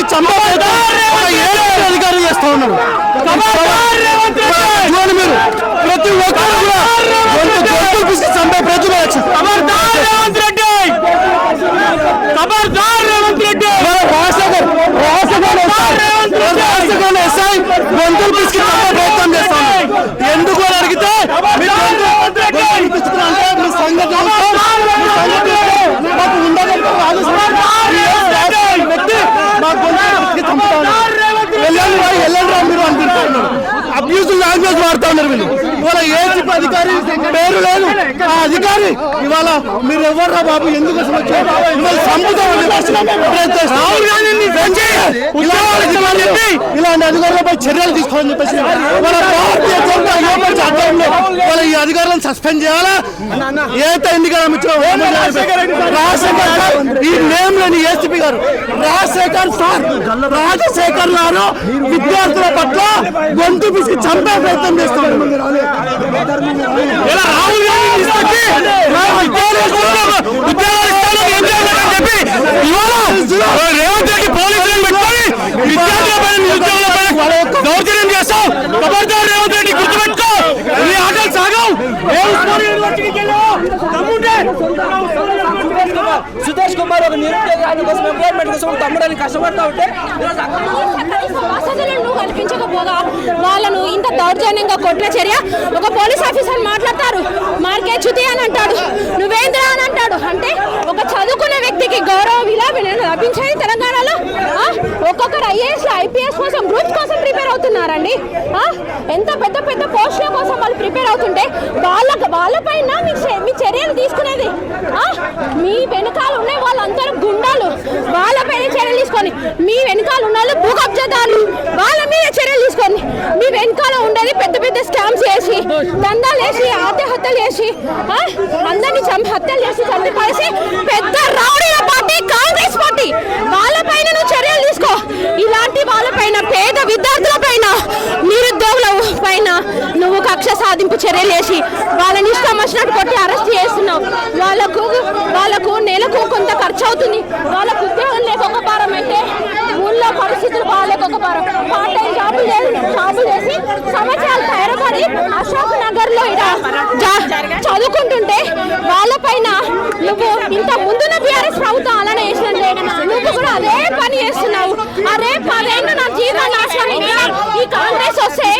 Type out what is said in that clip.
పిసికి చంప అధికారులు చేస్తా ఉన్నారు. చూడండి మీరు ప్రతి ఒక్కరు కూడా గొంతు గొంతులు పిసికి చంపే ప్రతిభ రేవంత్ రెడ్డి ఖబర్దార్ రేవంత్ రెడ్డి రాజశేఖర్ రాజశేఖర్ రాజశేఖర్ ఎస్ఐ గొంతులు పిసికి చంపే ప్రయత్నం చేస్తా ఉన్నారు ఎందుకు అని అడిగితే మీ గొంతు- గొంతులు పిసుకుని అంటే మీ సంగతి ఏంటో, మీ సంగతి ఏంటో మాకు ఉండగలిగిన రాజశేఖర్ ఈ రాజశేఖర్ వ్యక్తి మా గొంతులు పిసికి చంపుతా ఉన్నారు. వెళ్ళండి రా, వెళ్ళండి రా మీరు అనుకుంటున్నారు అబ్యూజ్ లాంగ్వేజ్ వాడుతా ఉన్నారు వీళ్ళు. ఇవాళ అధికారి పేరు లేదు. ఆ అధికారి ఇవాళ మీరు ఎవర్రా బాబు? ఎందుకు అసలు వచ్చారు? రాహుల్ గాంధీని ఇలాంటి అధికారులపై చర్యలు తీసుకోవాలని చెప్పేసి వాళ్ళ ఈ అధికారులను సస్పెండ్ చేయాలా? ఏత ఎన్నికల ఈ నేమ్ లేని ఏసీపీ గారు రాజశేఖర్ సార్ రాజశేఖర్ గారు విద్యార్థుల పట్ల గొంతు పిసికి చంపే ప్రయత్నం చేస్తున్నారు. రాహుల్ గాంధీ సురేష్ కుమార్ ఒక నిరుద్యోగాన్ని కోసం ఎంప్లాయ్మెంట్ కోసం తమ్ముడని కష్టపడతా ఉంటే వసతులను కల్పించకపోగా వాళ్ళను ఇంత దౌర్జన్యంగా కొట్టిన చర్య? ఒక పోలీస్ ఆఫీసర్ మాట్లాడతారు మార్కే చుతి అని అంటాడు. నువ్వేంద్ర అని అంటాడు. అంటే ఒక చదువుకున్న వ్యక్తికి గౌరవ విలాభిలను లభించాయి తెలంగాణలో? ఒక్కొక్కరు ఐఏఎస్ ఐపీఎస్ కోసం గ్రూప్స్ కోసం ప్రిపేర్ అవుతున్నారండి. ఎంత పెద్ద పెద్ద పోస్టుల కోసం వాళ్ళు ప్రిపేర్ అవుతుంటే వాళ్ళ వాళ్ళపైన మీ చర్యలు తీసుకునే ఆ? మీ వెనకాల ఉన్న వాళ్ళందరూ గుండాలు వాళ్ళపైన చర్యలు తీసుకొని మీ వెనకాల ఉన్న వాళ్ళు భూ కబ్జాదారులు వాళ్ళ మీద చర్యలు తీసుకొని మీ వెనకాల ఉండేది పెద్ద పెద్ద స్టాంప్స్ వేసి దందాలు వేసి ఆత్మహత్యలు చేసి అందరినీ చంపి హత్యలు చేసి చంపేసి పెద్ద రౌడీల పార్టీ కాంగ్రెస్ పార్టీ. వాళ్ళపైన నువ్వు చర్యలు తీసుకో. ఇలాంటి వాళ్ళపైన పేద విద్యార్థుల పైన నిరుద్యోగుల పైన నువ్వు కక్ష సాధింపు చర్యలు వేసి వాళ్ళని ఇష్టం వచ్చినట్టు కొట్టి అరెస్ట్ చేస్తున్నావు. వాళ్ళకు వాళ్ళకు నెలకు కొంత ఖర్చు అవుతుంది వాళ్ళ పరిస్థితులు పార్ట్ టైం జాబులు చేసి జాబులు చేసి సంవత్సరాలు తయారపడి అశోక్ నగర్లో చదువుకుంటుంటే వాళ్ళ పైన నువ్వు ఇంత ముందున్న బీఆర్ఎస్ ప్రభుత్వం అలానే చేసినట్లే నువ్వు కూడా అదే పని చేస్తున్నావు. అరే పదేళ్ళు నా జీవితం నాశనం ఈ కాంగ్రెస్ వస్తే